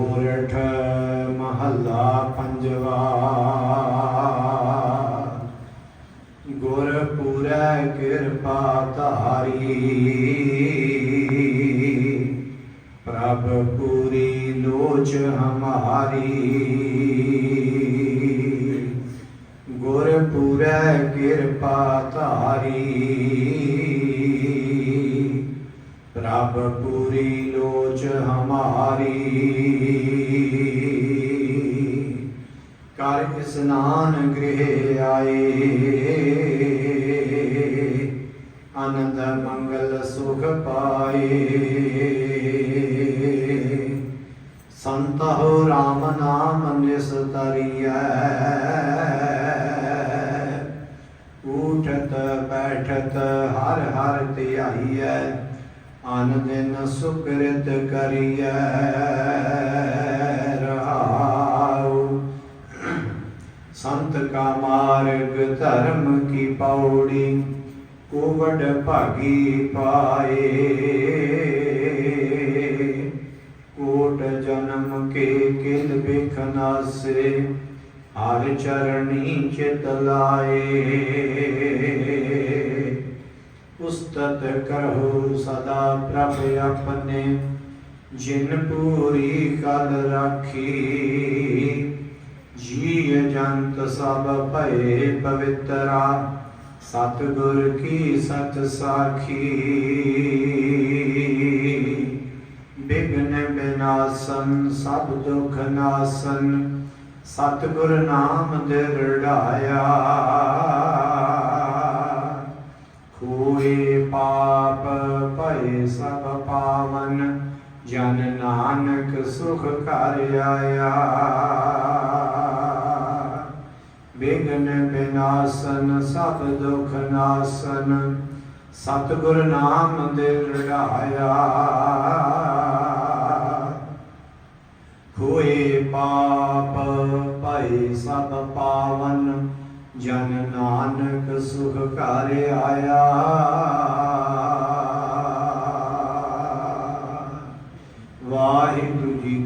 ਗੋਰਠ ਮਹੱਲਾ ਪੰਜਵਾ ਗੁਰਪੁਰ ਕਿਰਪਾ ਧਾਰੀ ਪ੍ਰਭ ਪੂਰੀ ਲੋਚ ਹਮਾਰੀ ਗੁਰਪੁਰ ਕਿਰਪਾ ਧਾਰੀ ਪ੍ਰਭ ਪੂਰੀ ਲੋਚ ਹਮਾਰੀ। ਕਰ ਇਸਨਾਨ ਗ੍ਰਹਿ ਆਏ। ਆਨੰਦ ਮੰਗਲ ਸੁਖ ਪਾਏ। ਸੰਤਹੁ ਰਾਮ ਨਾਮ ਨਿਸਤਰੀਐ ਉਠਤ ਬੈਠਤ ਹਰ ਹਰ ਧਿਆਈਐ। ਅਨ ਦਿਨ ਸੁਕ੍ਰਿਤ ਕਰੀਐ ਰਹਾਉ ਸੰਤ ਕਾ ਮਾਰਗ ਧਰਮ ਕੀ ਪੌੜੀ, ਕੋਵਡ ਭਾਗੀ ਪਾਏ। ਕੋਟ ਜਨਮ ਕੇ ਕਿਲ ਬਿਖਨਾਸੇ ਹਰ ਚਰਣੀ ਚਿਤ ਲਾਏ। ਉਸਤਤ ਕਰਹੁ ਸਦਾ ਪ੍ਰਭ ਆਪਣੇ, ਜਿਨ ਪੂਰੀ ਕਲ ਰਾਖੀ। ਜੀਅ ਜੰਤ ਸਭ ਭਏ ਪਵਿੱਤਰਾ, ਸਤਿਗੁਰ ਕੀ ਸਤ ਸਾਖੀ। ਬਿਗਨ ਬਿਨਾਸਨ, ਸਭ ਦੁਖ ਨਾਸਨ, ਸਤਿਗੁਰ ਨਾਮ ਦਿਰੜਾਇਆ ਖੋਏ ਪਾਪ ਭਏ ਸਭ ਪਾਵਨ, ਜਨ ਨਾਨਕ ਸੁਖ ਕਰ ਆਇਆ ਬਿਗਨ ਬਿਨਾਸਨ ਸਭ ਦੁਖ ਨਾਸਨ ਸਤਿਗੁਰ ਨਾਮ ਦਿਰੜਾਇਆ ਹੋਏ ਪਾਪ ਭਏ ਸਭ ਪਾਵਨ, ਜਨ ਨਾਨਕ ਸੁਖ ਕਰ ਆਇਆ